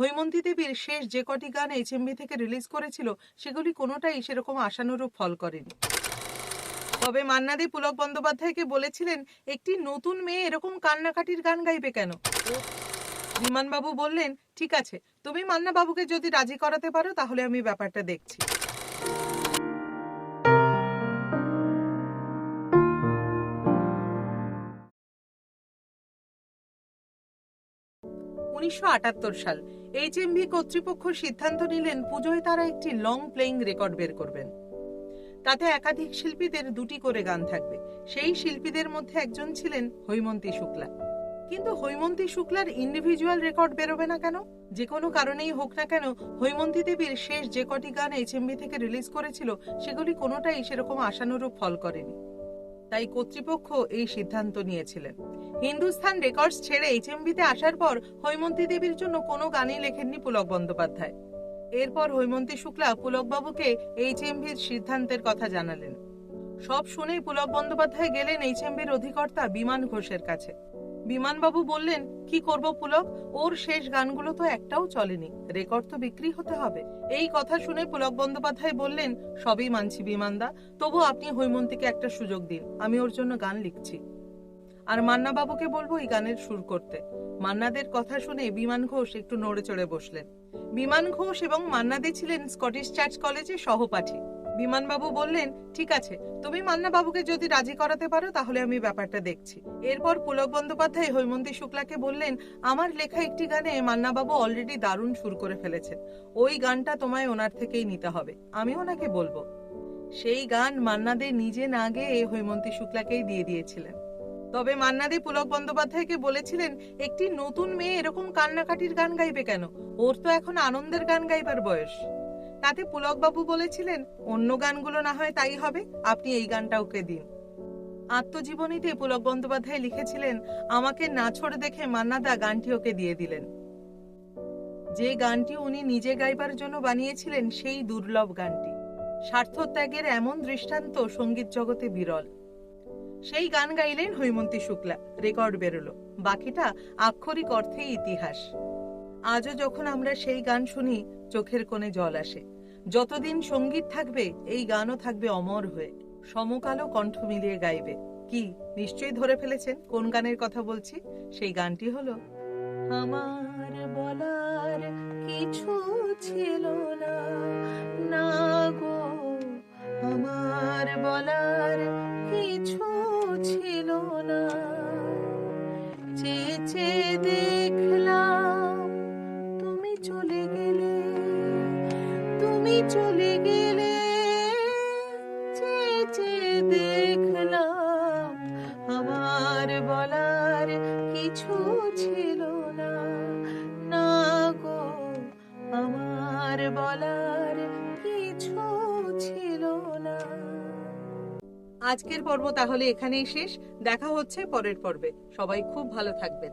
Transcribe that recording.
হৈমন্তী দেবীর শেষ যে কটি গান এইচএমবি থেকে রিলিজ করেছিল, সেগুলি কোনোটাই সেরকম আশানুরূপ ফল করেনি। তবে মান্নাদি পুলক বন্দ্যোপাধ্যায়কে বলেছিলেন, একটি নতুন মেয়ে এরকম কান্নাকাটির গান গাইবে কেন? বিমানবাবু বললেন, ঠিক আছে, তুমি মান্না বাবুকে যদি রাজি করাতে পারো, তাহলে আমি ব্যাপারটা দেখছি। উনিশশো আটাত্তর সাল এইচএমভি কর্তৃপক্ষ সিদ্ধান্ত নিলেন পুজোয় তারা একটি লং প্লেইং রেকর্ড বের করবেন। তাতে একাধিক শিল্পীদের দুটি করে গান থাকবে। সেই শিল্পীদের মধ্যে একজন ছিলেন হৈমন্তী শুক্লা। কিন্তু হৈমন্তী শুক্লার ইন্ডিভিজুয়াল রেকর্ড বেরোবে না কেন? যে কোনো কারণেই হোক না কেন, হৈমন্তী দেবীর শেষ যে কটি গান এইচএমবি থেকে রিলিজ করেছিল, সেগুলি কোনোটাই সেরকম আশানুরূপ ফল করেনি। তাই কর্তৃপক্ষ এই সিদ্ধান্ত নিয়েছিলেন। হিন্দুস্তান রেকর্ডস ছেড়ে এইচএমবিতে আসার পর হৈমন্তী দেবীর জন্য কোনো গানই লেখেননি পুলক বন্দ্যোপাধ্যায়। এরপর হৈমন্তী শুক্লা পুলকবাবুকে এইচএমভির সিদ্ধান্তের কথা জানালেন। সব শুনেই পুলক বন্দ্যোপাধ্যায় গেলেন এইচএমভির অধিকর্তা বিমান ঘোষের কাছে। বিমানবাবু বললেন, কি করব পুলক? ওর শেষ গানগুলো তো একটাও চলেনি। রেকর্ড তো বিক্রি হতে হবে। এই কথা শুনে পুলক বন্দ্যোপাধ্যায় বললেন, সবই মানছি বিমানদা, তবু আপনি হৈমন্তীকে একটা সুযোগ দিন। আমি ওর জন্য গান লিখছি। আর মান্না বাবুকে বলব এই গানের সুর করতে। মান্নাদের কথা শুনে বিমান ঘোষ একটু নড়ে চড়ে বসলেন। বিমান ঘোষ এবং মান্নাদে ছিলেন স্কটিশ চার্চ কলেজে সহপাঠী। বিমানবাবু বললেন, ঠিক আছে, তুমি মান্না বাবুকে যদি রাজি করাতে পারো, তাহলে আমি ব্যাপারটা দেখছি। এরপর পুলক বন্দ্যোপাধ্যায় হৈমন্তী শুক্লাকে বললেন, আমার লেখা একটি গানে মান্না বাবু অলরেডি দারুণ সুর করে ফেলেছেন। ওই গানটা তোমায় ওনার থেকেই নিতে হবে। আমি ওনাকে বলব। সেই গান মান্নাদে নিজে না গেয়ে হৈমন্তী শুক্লাকেই দিয়ে দিয়েছিলেন। তবে মান্নাদি পুলক বন্দ্যোপাধ্যায়কে বলেছিলেন, একটি নতুন মেয়ে এরকম কান্নাকাটির গান গাইবে কেন? ওর তো এখন আনন্দের গান গাইবার বয়স। তাতে পুলকবাবু বলেছিলেন, অন্য গানগুলো না হয় তাই হবে, আপনি এই গানটা ওকে দিন? আত্মজীবনীতে পুলক বন্দ্যোপাধ্যায় লিখেছিলেন, আমাকে নাছড় দেখে মান্নাদা গানটি ওকে দিয়ে দিলেন। যে গানটি উনি নিজে গাইবার জন্য বানিয়েছিলেন, সেই দুর্লভ গানটি। স্বার্থত্যাগের এমন দৃষ্টান্ত সংগীত জগতে বিরল। সেই গান গাইলেন হৈমন্তী শুক্লা। রেকর্ড বেরোলো। বাকিটা আক্ষরিক অর্থেই ইতিহাস। আজও যখন আমরা সেই গান শুনি, চোখের কোণে জল আসে। যতদিন সংগীত থাকবে, এই গানও থাকবে অমর হয়ে। সমকালও কণ্ঠ মিলিয়ে গাইবে। কি, নিশ্চয়ই ধরে ফেলেছেন? কোন গানের কথা বলছি? সেই গানটি হলো, আমার বলার কিছু ছিল না। চেয়ে চেয়ে দেখলাম, তুমি চলে গেলে, তুমি চলে গেলে। চেয়ে চেয়ে দেখলাম, আমার বলার কিছু ছিল না। না গো, আমার বলার আজকের পর্ব তাহলে এখানেই শেষ। দেখা হচ্ছে পরের পর্বে। সবাই খুব ভালো থাকবেন।